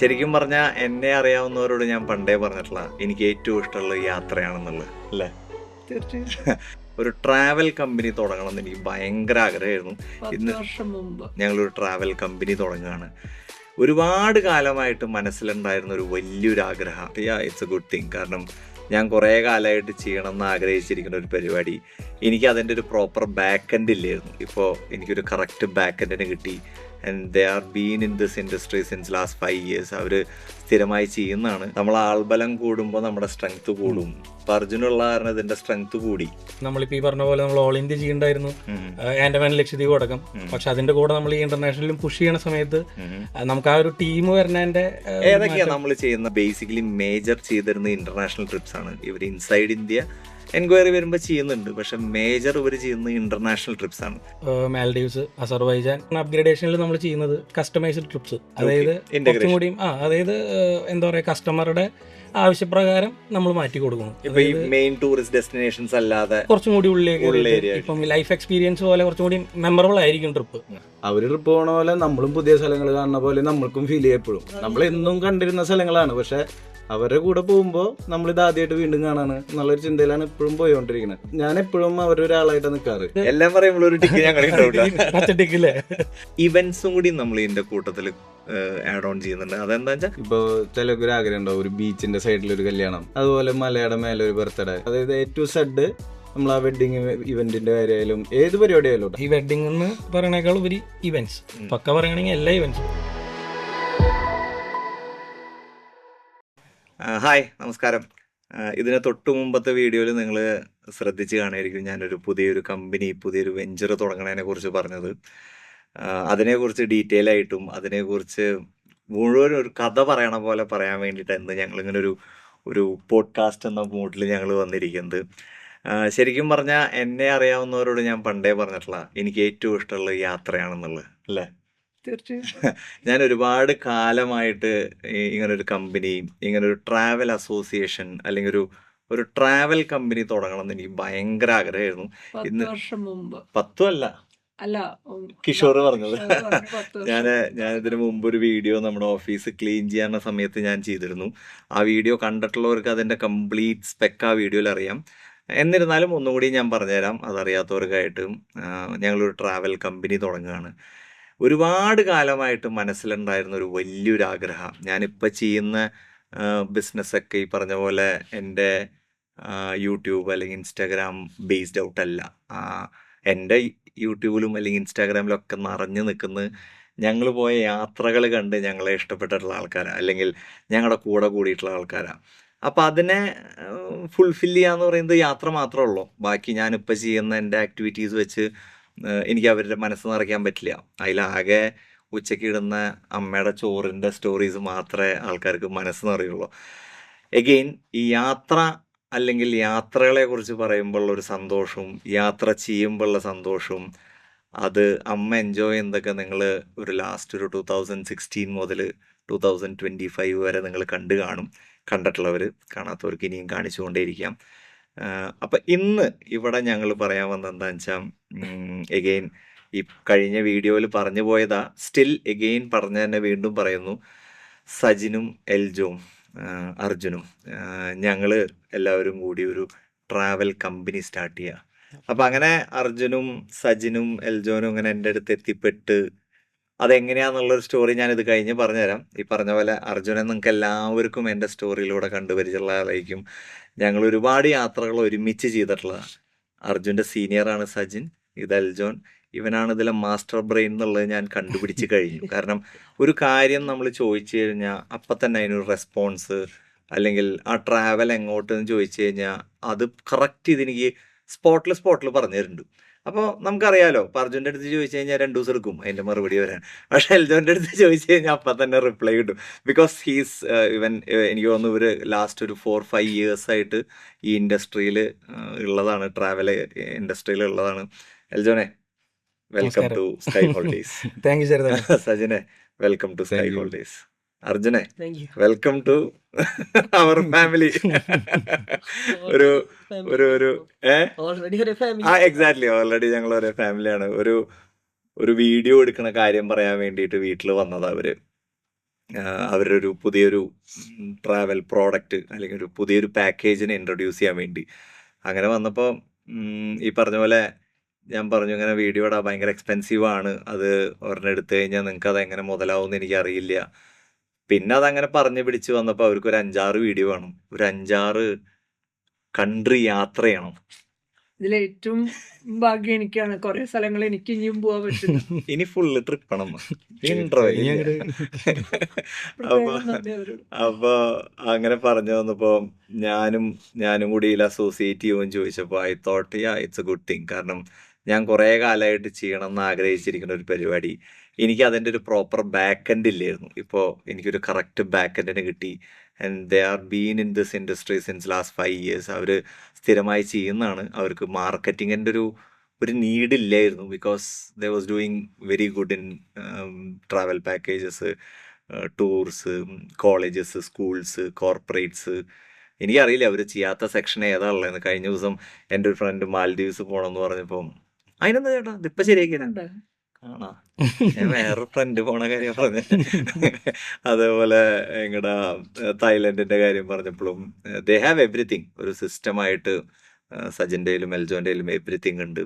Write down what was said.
ശരിക്കും പറഞ്ഞാൽ എന്നെ അറിയാവുന്നവരോട് ഞാൻ പണ്ടേ പറഞ്ഞിട്ടുള്ള എനിക്ക് ഏറ്റവും ഇഷ്ടമുള്ള യാത്രയാണെന്നുള്ളത് അല്ലേ? തീർച്ചയായും. ഒരു ട്രാവൽ കമ്പനി തുടങ്ങണം എന്ന് എനിക്ക് ഭയങ്കര ആഗ്രഹമായിരുന്നു. ഇന്ന് വർഷം മുമ്പ്. ഞങ്ങളൊരു ട്രാവൽ കമ്പനി തുടങ്ങുകയാണ്. ഒരുപാട് കാലമായിട്ട് മനസ്സിലുണ്ടായിരുന്ന ഒരു വലിയൊരു ആഗ്രഹം. ഇറ്റ്സ് എ ഗുഡ് തിങ് കാരണം ഞാൻ കുറേ കാലമായിട്ട് ചെയ്യണം എന്ന് ആഗ്രഹിച്ചിരിക്കുന്ന ഒരു പരിപാടി. എനിക്ക് അതിന്റെ ഒരു പ്രോപ്പർ ബാക്ക് എൻഡ് ഇല്ലായിരുന്നു. ഇപ്പോൾ എനിക്കൊരു കറക്റ്റ് ബാക്ക് എൻഡിന് കിട്ടി. And they are been in this industry since last five years അവർ സ്ഥിരമായി ചെയ്യുന്നതാണ്. നമ്മൾ ആൾബലം കൂടുമ്പോൾ നമ്മുടെ സ്ട്രെങ്ത് കൂടും. അർജുനുള്ള കാരണം ഇതിന്റെ സ്ട്രെങ്ത് കൂടി. നമ്മളിപ്പോ ഈ പറഞ്ഞ പോലെ നമ്മൾ ഓൾ ഇന്ത്യ ചെയ്യണ്ടായിരുന്നു. ആൻഡമാൻ ലക്ഷദ്വീപ് അടക്കം. പക്ഷെ അതിന്റെ കൂടെ നമ്മൾ ഈ ഇന്റർനാഷണലും പുഷ് ചെയ്യണ സമയത്ത് നമുക്ക് ആ ഒരു ടീം വരുന്നതിന്റെ ഏതൊക്കെയാണ് നമ്മൾ ചെയ്യുന്ന? ബേസിക്കലി മേജർ ചെയ്തിരുന്ന ഇന്റർനാഷണൽ ട്രിപ്സ് ആണ്. ഇവർ ഇൻസൈഡ് ഇന്ത്യ എൻക്വയറി വരുമ്പോൾ ചെയ്യുന്നുണ്ട്. പക്ഷെ മേജർ ഇവർ ചെയ്യുന്ന ഇന്റർനാഷണൽ ട്രിപ്സ് ആണ്. മാലഡീവ്സ് മാൽഡീവ്സ് അസർബൈജാൻ അപ്ഗ്രഡേഷനിൽ നമ്മൾ ചെയ്യുന്നത് കസ്റ്റമൈസ്ഡ് ട്രിപ്സ് അതായത്. കുറച്ചും കൂടിയും ആ അതായത് എന്താ പറയാ കസ്റ്റമറുടെ ആവശ്യപ്രകാരം നമ്മൾ മാറ്റി കൊടുക്കുന്നു. ഇപ്പൊ ഈ മെയിൻ ടൂറിസ്റ്റ് ഡെസ്റ്റിനേഷൻസ് അല്ലാതെ കുറച്ചും കൂടി ഉള്ളിലേക്ക് ഉള്ള ഇപ്പം ലൈഫ് എക്സ്പീരിയൻസ് പോലെ കുറച്ചും കൂടി മെമ്മറബിൾ ആയിരിക്കും ട്രിപ്പ് അവർ ട്രിപ്പ് പോണ പോലെ നമ്മളും പുതിയ സ്ഥലങ്ങൾ കാണുന്ന പോലെ നമ്മൾക്കും ഫീൽ ചെയ്യപ്പെടും. നമ്മൾ എന്നും കണ്ടിരുന്ന സ്ഥലങ്ങളാണ്. പക്ഷെ അവരുടെ കൂടെ പോകുമ്പോൾ നമ്മൾ ഇത് ആദ്യമായിട്ട് വീണ്ടും കാണാണ്. എന്നുള്ളൊരു ചിന്തയിലാണ് എപ്പോഴും പോയിക്കൊണ്ടിരിക്കുന്നത് ഞാൻ എപ്പോഴും അവരുടെ ഒരാളായിട്ട് നിൽക്കാറ് എല്ലാം പറയുമ്പോൾ ഒരു ടിക്ക് ഞങ്ങൾ ഇവന്റ്സും കൂടി നമ്മൾ ഇതിന്റെ കൂട്ടത്തിൽ ആഡ് ഓൺ ചെയ്യുന്നുണ്ട്. അതെന്താ വെച്ചാൽ ഇപ്പൊ ചിലർക്ക് ഒരു ആഗ്രഹം ഉണ്ടാവും. ഒരു ബീച്ചിന്റെ സൈഡിൽ ഒരു കല്യാണം. അതുപോലെ മലയുടെ മേലെ ഒരു ബർത്ത്ഡേ അതായത് എ ടു സെഡ് നമ്മൾ ആ വെഡിങ് ഇവന്റിന്റെ കാര്യമായാലും ഏത് പരിപാടി ആയാലും ഈ വെഡിങ് എന്ന് പറയണേക്കാൾ ഉപരി ഇവന്റ്സ് പക്ക പറയുകയാണെങ്കിൽ എല്ലാ ഇവന്റ്സും ഹായ് നമസ്കാരം. ഇതിന് തൊട്ട് മുമ്പത്തെ വീഡിയോയിൽ നിങ്ങൾ ശ്രദ്ധിച്ച് കാണുമായിരിക്കും ഞാനൊരു പുതിയൊരു കമ്പനി പുതിയൊരു വെഞ്ചർ തുടങ്ങണതിനെ കുറിച്ച് പറഞ്ഞത്. അതിനെക്കുറിച്ച് ഡീറ്റെയിൽ ആയിട്ടും അതിനെക്കുറിച്ച് മുഴുവൻ ഒരു കഥ പറയണ പോലെ പറയാൻ വേണ്ടിയിട്ട് ഇന്ന് ഞങ്ങളിങ്ങനെ ഒരു ഒരു പോഡ്കാസ്റ്റ് എന്ന മൂഡിൽ ഞങ്ങൾ വന്നിരിക്കുന്നത്. ശരിക്കും പറഞ്ഞാൽ എന്നെ അറിയാവുന്നവരോട് ഞാൻ പണ്ടേ പറഞ്ഞിട്ടുള്ള എനിക്ക് ഏറ്റവും ഇഷ്ടമുള്ള യാത്രയാണെന്നുള്ളത് അല്ലേ? തീർച്ചയായും. ഞാൻ ഒരുപാട് കാലമായിട്ട് ഇങ്ങനൊരു ഇങ്ങനെ ഒരു കമ്പനി ഇങ്ങനെ ഒരു ട്രാവൽ അസോസിയേഷൻ അല്ലെങ്കിൽ ഒരു ഒരു ട്രാവൽ കമ്പനി തുടങ്ങണം എന്ന് എനിക്ക് ഭയങ്കര ആഗ്രഹമായിരുന്നു. ഇന്ന് വർഷം മുമ്പ്. പത്തും അല്ല അല്ല കിഷോർ പറഞ്ഞത്. ഞാൻ ഞാൻ ഇതിനു മുമ്പ്. ഒരു വീഡിയോ നമ്മുടെ ഓഫീസ് ക്ലീൻ ചെയ്യാനുള്ള സമയത്ത് ഞാൻ ചെയ്തിരുന്നു. ആ വീഡിയോ കണ്ടിട്ടുള്ളവർക്ക് അതിന്റെ കംപ്ലീറ്റ് സ്പെക്ക് ആ വീഡിയോയിൽ അറിയാം. എന്നിരുന്നാലും ഒന്നുകൂടി ഞാൻ പറഞ്ഞുതരാം. അതറിയാത്തവർക്കായിട്ടും ഞങ്ങളൊരു ട്രാവൽ കമ്പനി തുടങ്ങുകയാണ്. ഒരുപാട് കാലമായിട്ട് മനസ്സിലുണ്ടായിരുന്ന ഒരു വലിയൊരു ആഗ്രഹം ഞാനിപ്പോൾ ചെയ്യുന്ന ബിസിനസ്സൊക്കെ ഈ പറഞ്ഞ പോലെ എന്റെ യൂട്യൂബ് അല്ലെങ്കിൽ ഇൻസ്റ്റാഗ്രാം ബേസ്ഡ് ഔട്ട് അല്ല എന്റെ യൂട്യൂബിലും അല്ലെങ്കിൽ ഇൻസ്റ്റാഗ്രാമിലും ഒക്കെ നിറഞ്ഞു നിൽക്കുന്ന ഞങ്ങൾ പോയ യാത്രകൾ കണ്ട് ഞങ്ങളെ ഇഷ്ടപ്പെട്ടിട്ടുള്ള ആൾക്കാരാണ് അല്ലെങ്കിൽ ഞങ്ങളുടെ കൂടെ കൂടിയിട്ടുള്ള ആൾക്കാരാണ് അപ്പോൾ അതിനെ ഫുൾഫിൽ ചെയ്യാന്ന് പറയുന്നത് യാത്ര മാത്രമേ ഉള്ളൂ. ബാക്കി ഞാനിപ്പോൾ ചെയ്യുന്ന എന്റെ ആക്ടിവിറ്റീസ് വെച്ച് എനിക്ക് അവരുടെ മനസ്സ് നിറയ്ക്കാൻ പറ്റില്ല. അതിലാകെ ഉച്ചയ്ക്ക് ഇടുന്ന അമ്മയുടെ ചോറിന്റെ സ്റ്റോറീസ് മാത്രമേ ആൾക്കാർക്ക് മനസ്സ് നിറയുള്ളൂ. എഗെയിൻ ഈ യാത്ര അല്ലെങ്കിൽ യാത്രകളെ കുറിച്ച് പറയുമ്പോൾ ഒരു സന്തോഷവും യാത്ര ചെയ്യുമ്പോഴുള്ള സന്തോഷവും അത് അമ്മ എൻജോയ് ചെയ്യുന്നതൊക്കെ നിങ്ങൾ ഒരു ലാസ്റ്റ് ഒരു ടൂ തൗസൻഡ് സിക്സ്റ്റീൻ മുതൽ ടൂ തൗസൻഡ് ട്വന്റി ഫൈവ് വരെ നിങ്ങൾ കണ്ടു കാണും. കണ്ടിട്ടുള്ളവർ കാണാത്തവർക്ക് ഇനിയും കാണിച്ചുകൊണ്ടേയിരിക്കാം. അപ്പം ഇന്ന് ഇവിടെ ഞങ്ങൾ പറയാൻ വന്നത് എന്താണെന്ന് വെച്ചാൽ എഗെയിൻ ഈ കഴിഞ്ഞ വീഡിയോയിൽ പറഞ്ഞു പോയതാ സ്റ്റിൽ എഗെയിൻ പറഞ്ഞു തന്നെ വീണ്ടും പറയുന്നു സജിനും എൽജോവും ആ, അർജുനും. ഞങ്ങൾ എല്ലാവരും കൂടി ഒരു ട്രാവൽ കമ്പനി സ്റ്റാർട്ട് ചെയ്യുക അപ്പം അങ്ങനെ അർജുനും സജിനും എൽജോനും അങ്ങനെ എന്റെ അടുത്ത് എത്തിപ്പെട്ട് അതെങ്ങനെയാന്നുള്ളൊരു സ്റ്റോറി ഞാൻ ഇത് കഴിഞ്ഞ് പറഞ്ഞുതരാം. ഈ പറഞ്ഞ പോലെ അർജുനൻ നിങ്ങൾക്ക് എല്ലാവർക്കും എന്റെ സ്റ്റോറിയിലൂടെ ആളായിരിക്കും ഞങ്ങൾ ഒരുപാട് യാത്രകൾ ഒരുമിച്ച് ചെയ്തിട്ടുള്ളതാണ് അർജുന്റെ സീനിയറാണ് സജിൻ ഇത് അൽജോൻ ഇവനാണ് ഇതിലെ മാസ്റ്റർ ബ്രെയിൻ എന്നുള്ളത് ഞാൻ കണ്ടുപിടിച്ച് കഴിഞ്ഞു. കാരണം ഒരു കാര്യം നമ്മൾ ചോദിച്ചു കഴിഞ്ഞാൽ അപ്പം തന്നെ അതിനൊരു റെസ്പോൺസ് അല്ലെങ്കിൽ ആ ട്രാവൽ എങ്ങോട്ടെന്ന് ചോദിച്ചു കഴിഞ്ഞാൽ അത് കറക്റ്റ് ഇതെനിക്ക് സ്പോട്ടിൽ സ്പോട്ടിൽ പറഞ്ഞു തരുന്നുണ്ട് അപ്പോൾ നമുക്കറിയാലോ ഇപ്പം അർജുന്റെ അടുത്ത് ചോദിച്ചു കഴിഞ്ഞാൽ രണ്ട് ദിവസം എടുക്കും അതിന്റെ മറുപടി വരാൻ. പക്ഷേ എൽജോന്റെ അടുത്ത് ചോദിച്ചു കഴിഞ്ഞാൽ അപ്പം തന്നെ റിപ്ലൈ കിട്ടും. ബിക്കോസ് ഹീസ് ഇവൻ എനിക്ക് തോന്നുന്നു ഇവർ ലാസ്റ്റ് ഒരു ഫോർ ഫൈവ് ഇയേഴ്സ് ആയിട്ട് ഈ ഇൻഡസ്ട്രിയിൽ ഉള്ളതാണ് ട്രാവൽ ഇൻഡസ്ട്രിയിൽ ഉള്ളതാണ്. എൽജോനെ welcome to Sky holidays thank you സജിനെ welcome to Sky. Holidays അർജുനെ വെൽക്കം ടു അവർ ഫാമിലി ഒരു ഒരു ഒരു. ആ എക്സാക്ട്ലി ഓൾറെഡി ഞങ്ങൾ ഒരേ ഫാമിലിയാണ് ഒരു ഒരു വീഡിയോ എടുക്കുന്ന കാര്യം പറയാൻ വേണ്ടിയിട്ട് വീട്ടിൽ വന്നത് അവർ. അവരുടെ ഒരു പുതിയൊരു ട്രാവൽ പ്രോഡക്റ്റ് അല്ലെങ്കിൽ ഒരു പുതിയൊരു പാക്കേജിനെ ഇൻട്രൊഡ്യൂസ് ചെയ്യാൻ വേണ്ടി. അങ്ങനെ വന്നപ്പോൾ ഈ പറഞ്ഞ പോലെ ഞാൻ പറഞ്ഞു ഇങ്ങനെ വീഡിയോ ഇടാൻ ഭയങ്കര എക്സ്പെൻസീവ് ആണ്. അത് ഒരെണ്ണം എടുത്തു കഴിഞ്ഞാൽ നിങ്ങൾക്ക് അത് എങ്ങനെ മുതലാവും എന്ന് അറിയില്ല പിന്നെ അതങ്ങനെ പറഞ്ഞു പിടിച്ച് വന്നപ്പോൾ അവർക്ക് ഒരു അഞ്ചാറ് വീഡിയോ വേണം ഒരു അഞ്ചാറ് കൺട്രി യാത്ര ചെയ്യണം. ഇതിൽ ഏറ്റവും ഭാഗ്യം എനിക്കാണ്. കുറെ സ്ഥലങ്ങൾ എനിക്ക് ഇനിയും പോവാൻ പറ്റില്ല ഇനി ഫുള്ള് ട്രിപ്പ് ആണ് അപ്പൊ. അപ്പൊ അങ്ങനെ പറഞ്ഞു വന്നപ്പോ ഞാനും ഞാനും കൂടി ഇതിൽ അസോസിയേറ്റ് ചെയ്യുമെന്ന് ചോദിച്ചപ്പോ I thought yeah it's a good thing കാരണം ഞാൻ കുറെ കാലമായിട്ട് ചെയ്യണം എന്ന് ആഗ്രഹിച്ചിരിക്കുന്ന ഒരു പരിപാടി. എനിക്ക് അതിന്റെ ഒരു പ്രോപ്പർ ബാക്ക് എൻഡ് ഇല്ലായിരുന്നു. ഇപ്പോൾ എനിക്കൊരു കറക്റ്റ് ബാക്ക് എൻഡിന് കിട്ടി. And they are been in this industry since last five years അവർ സ്ഥിരമായി ചെയ്യുന്നതാണ്. അവർക്ക് മാർക്കറ്റിങ്ങിന്റെ ഒരു ഒരു നീഡ് ഇല്ലായിരുന്നു. Because they was doing very good in travel packages tours colleges schools corporates എനിക്കറിയില്ല അവർ ചെയ്യാത്ത സെക്ഷൻ ഏതാ ഉള്ളതെന്ന്. കഴിഞ്ഞ ദിവസം എന്റെ ഒരു ഫ്രണ്ട് മാൽഡീവ്സ് പോകണമെന്ന് പറഞ്ഞപ്പം അതിനെന്താ ചേട്ടാ? ഇതിപ്പോൾ ശരിയാക്കിയാ വേറെ ഫ്രണ്ട് പോണ കാര്യം പറഞ്ഞ. അതേപോലെ എങ്ങടാ തായ്ലൻഡിന്റെ കാര്യം പറഞ്ഞപ്പോഴും ദേ ഹാവ് എവറിത്തിങ് ഒരു സിസ്റ്റമായിട്ട് സജിന്റെയിലും എൽജോന്റെയിലും എവറിത്തിങ് ഉണ്ട്.